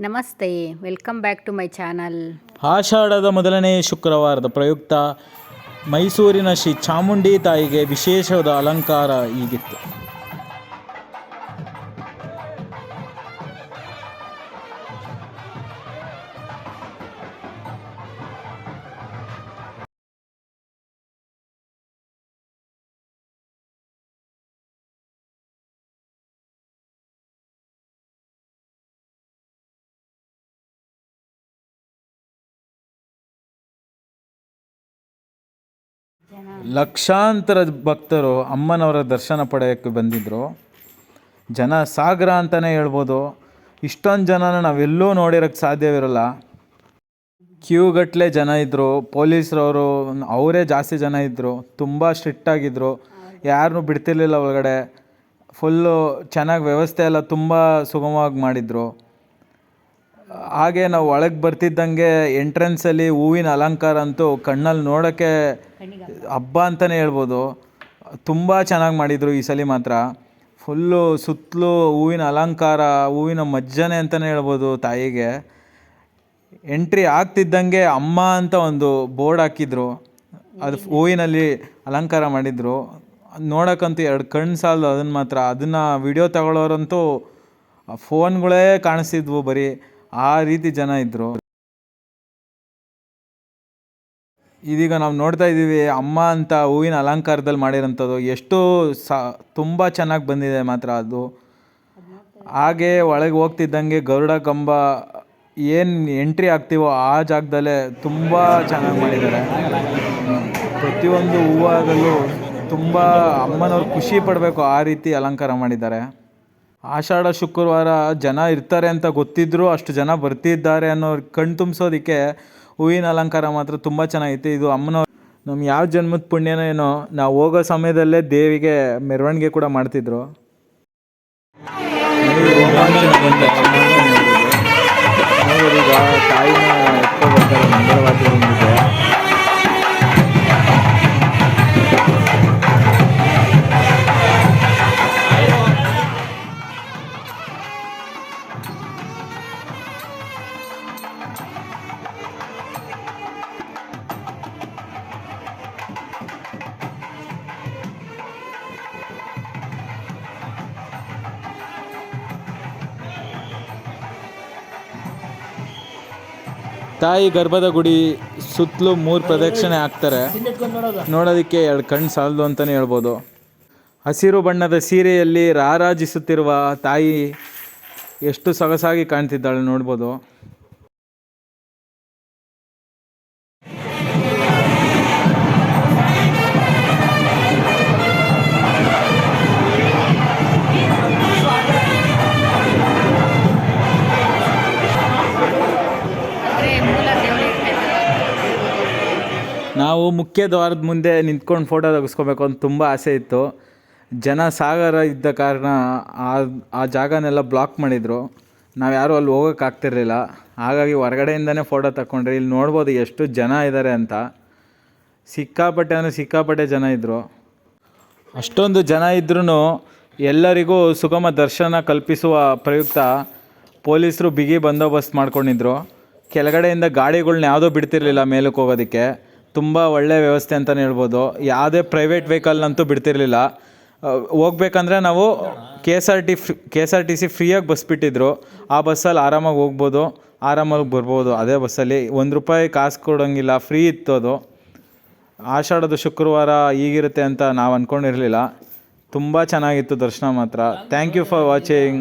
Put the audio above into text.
ನಮಸ್ತೆ, welcome back to my channel. ಆಷಾಢದ ಮೊದಲನೇ ಶುಕ್ರವಾರದ ಪ್ರಯುಕ್ತ ಮೈಸೂರಿನ ಶ್ರೀ ಚಾಮುಂಡಿ ತಾಯಿಗೆ ವಿಶೇಷವಾದ ಅಲಂಕಾರ ಈಗಿತ್ತು. ಲಕ್ಷಾಂತರ ಭಕ್ತರು ಅಮ್ಮನವರ ದರ್ಶನ ಪಡೆಯೋಕ್ಕೆ ಬಂದಿದ್ದರು ಜನ ಸಾಗರ ಅಂತಲೇ ಹೇಳ್ಬೋದು. ಇಷ್ಟೊಂದು ಜನನ ನಾವೆಲ್ಲೂ ನೋಡಿರೋಕ್ಕೆ ಸಾಧ್ಯವಿರಲ್ಲ. ಕ್ಯೂಗಟ್ಟಲೆ ಜನ ಇದ್ದರು ಪೊಲೀಸ್ರವರು, ಅವರೇ ಜಾಸ್ತಿ ಜನ ಇದ್ದರು ತುಂಬ ಸ್ಟ್ರಿಕ್ಟಾಗಿದ್ದರು ಯಾರನ್ನೂ ಬಿಡ್ತಿರ್ಲಿಲ್ಲ ಒಳಗಡೆ. ಫುಲ್ಲು ಚೆನ್ನಾಗಿ ವ್ಯವಸ್ಥೆ ಎಲ್ಲ ತುಂಬ ಸುಗಮವಾಗಿ ಮಾಡಿದರು. ಹಾಗೆ ನಾವು ಒಳಗೆ ಬರ್ತಿದ್ದಂಗೆ ಎಂಟ್ರೆನ್ಸಲ್ಲಿ ಹೂವಿನ ಅಲಂಕಾರ ಅಂತೂ ಕಣ್ಣಲ್ಲಿ ನೋಡೋಕ್ಕೆ ಹಬ್ಬ ಅಂತಲೇ ಹೇಳ್ಬೋದು. ತುಂಬ ಚೆನ್ನಾಗಿ ಮಾಡಿದರು ಈ ಸಲ ಮಾತ್ರ. ಫುಲ್ಲು ಸುತ್ತಲೂ ಹೂವಿನ ಅಲಂಕಾರ ಹೂವಿನ ಮಜ್ಜನೆ ಅಂತಲೇ ಹೇಳ್ಬೋದು ತಾಯಿಗೆ. ಎಂಟ್ರಿ ಆಗ್ತಿದ್ದಂಗೆ ಅಮ್ಮ ಅಂತ ಒಂದು ಬೋರ್ಡ್ ಹಾಕಿದ್ರು. ಅದು ಹೂವಿನಲ್ಲಿ ಅಲಂಕಾರ ಮಾಡಿದರು. ನೋಡೋಕ್ಕಂತೂ ಎರಡು ಕಣ್ಣು ಸಾಲದು ಅದನ್ನು ಮಾತ್ರ. ಅದನ್ನು ವಿಡಿಯೋ ತಗೊಳ್ಳೋರಂತೂ ಫೋನ್ಗಳೇ ಕಾಣಿಸ್ತಿದ್ವು ಬರೀ. ಆ ರೀತಿ ಜನ ಇದ್ದರು ಇದೀಗ ನಾವು ನೋಡ್ತಾ ಇದ್ದೀವಿ, ಅಮ್ಮ ಅಂತ ಹೂವಿನ ಅಲಂಕಾರದಲ್ಲಿ ಮಾಡಿರೋಂಥದ್ದು ಎಷ್ಟು ಸ, ತುಂಬ ಚೆನ್ನಾಗಿ ಬಂದಿದೆ ಮಾತ್ರ ಅದು. ಹಾಗೆ ಒಳಗೆ ಹೋಗ್ತಿದ್ದಂಗೆ ಗರುಡ ಕಂಬ ಏನು ಎಂಟ್ರಿ ಆಗ್ತೀವೋ ಆ ಜಾಗದಲ್ಲೇ ತುಂಬ ಚೆನ್ನಾಗಿ ಮಾಡಿದ್ದಾರೆ. ಪ್ರತಿಯೊಂದು ಹೂವಾಗಲೂ ತುಂಬ ಅಮ್ಮನವ್ರು ಖುಷಿ ಪಡಬೇಕು ಆ ರೀತಿ ಅಲಂಕಾರ ಮಾಡಿದ್ದಾರೆ. ಆಷಾಢ, ಶುಕ್ರವಾರ ಜನ ಇರ್ತಾರೆ ಅಂತ ಗೊತ್ತಿದ್ರು ಅಷ್ಟು ಜನ ಬರ್ತಿದ್ದಾರೆ ಅನ್ನೋ ಕಣ್ ತುಂಬಿಸೋದಕ್ಕೆ ಹೂವಿನ ಅಲಂಕಾರ ಮಾತ್ರ ತುಂಬ ಚೆನ್ನಾಗಿತ್ತು ಇದು ಅಮ್ಮನವ್ರು ನಮ್ಮ ಯಾವ ಜನ್ಮದ ಪುಣ್ಯನೋ ಏನೋ, ನಾವು ಹೋಗೋ ಸಮಯದಲ್ಲೇ ದೇವಿಗೆ ಮೆರವಣಿಗೆ ಕೂಡ ಮಾಡ್ತಿದ್ರು. ತಾಯಿ ಗರ್ಭದ ಗುಡಿ ಸುತ್ತಲೂ ಮೂರು ಪ್ರದಕ್ಷಿಣೆ ಹಾಕ್ತಾರೆ. ನೋಡೋದಕ್ಕೆ ಎರಡು ಕಣ್ಣು ಸಾಲದು ಅಂತಲೇ ಹೇಳ್ಬೋದು. ಹಸಿರು ಬಣ್ಣದ ಸೀರೆಯಲ್ಲಿ ರಾರಾಜಿಸುತ್ತಿರುವ ತಾಯಿ ಎಷ್ಟು ಸೊಗಸಾಗಿ ಕಾಣ್ತಿದ್ದಾಳೆ ನೋಡ್ಬೋದು. ನಾವು ಮುಖ್ಯ ದ್ವಾರದ ಮುಂದೆ ನಿಂತ್ಕೊಂಡು ಫೋಟೋ ತೆಗೆಸ್ಕೋಬೇಕು ಅಂತ ತುಂಬ ಆಸೆ ಇತ್ತು. ಜನ ಸಾಗರ ಇದ್ದ ಕಾರಣ ಆ ಆ ಜಾಗನೆಲ್ಲ ಬ್ಲಾಕ್ ಮಾಡಿದರು. ನಾವು ಯಾರೂ ಅಲ್ಲಿ ಹೋಗೋಕೆ ಆಗ್ತಿರ್ಲಿಲ್ಲ. ಹಾಗಾಗಿ ಹೊರಗಡೆಯಿಂದನೇ ಫೋಟೋ ತಗೊಂಡ್ರಿ ಇಲ್ಲಿ ನೋಡ್ಬೋದು ಎಷ್ಟು ಜನ ಇದ್ದಾರೆ ಅಂತ. ಸಿಕ್ಕಾಪಟ್ಟೆ ಅಂದರೆ ಸಿಕ್ಕಾಪಟ್ಟೆ ಜನ ಇದ್ದರು ಅಷ್ಟೊಂದು ಜನ ಇದ್ರೂ ಎಲ್ಲರಿಗೂ ಸುಗಮ ದರ್ಶನ ಕಲ್ಪಿಸುವ ಪ್ರಯುಕ್ತ ಪೊಲೀಸರು ಬಿಗಿ ಬಂದೋಬಸ್ತ್ ಮಾಡ್ಕೊಂಡಿದ್ರು. ಕೆಳಗಡೆಯಿಂದ ಗಾಡಿಗಳ್ನ ಯಾವುದೋ ಬಿಡ್ತಿರ್ಲಿಲ್ಲ ಮೇಲಕ್ಕೆ ಹೋಗೋದಕ್ಕೆ. ತುಂಬ ಒಳ್ಳೆಯ ವ್ಯವಸ್ಥೆ ಅಂತಲೇ ಹೇಳ್ಬೋದು. ಯಾವುದೇ ಪ್ರೈವೇಟ್ ವೆಹಿಕಲ್ನಂತೂ ಬಿಡ್ತಿರ್ಲಿಲ್ಲ. ಹೋಗ್ಬೇಕಂದ್ರೆ ನಾವು K S R T free K S R T C ಫ್ರೀಯಾಗಿ ಬಸ್ ಬಿಟ್ಟಿದ್ರು. ಆ ಬಸ್ಸಲ್ಲಿ ಆರಾಮಾಗಿ ಹೋಗ್ಬೋದು, ಆರಾಮಾಗಿ ಬರ್ಬೋದು. ಅದೇ ಬಸ್ಸಲ್ಲಿ ಒಂದು ರೂಪಾಯಿ ಕಾಸು ಕೊಡೋಂಗಿಲ್ಲ ಫ್ರೀ ಇತ್ತು ಅದು. ಆಷಾಢದ ಶುಕ್ರವಾರ ಹೀಗಿರುತ್ತೆ ಅಂತ ನಾವು ಅಂದ್ಕೊಂಡಿರಲಿಲ್ಲ ತುಂಬ ಚೆನ್ನಾಗಿತ್ತು ದರ್ಶನ ಮಾತ್ರ. Thank you for watching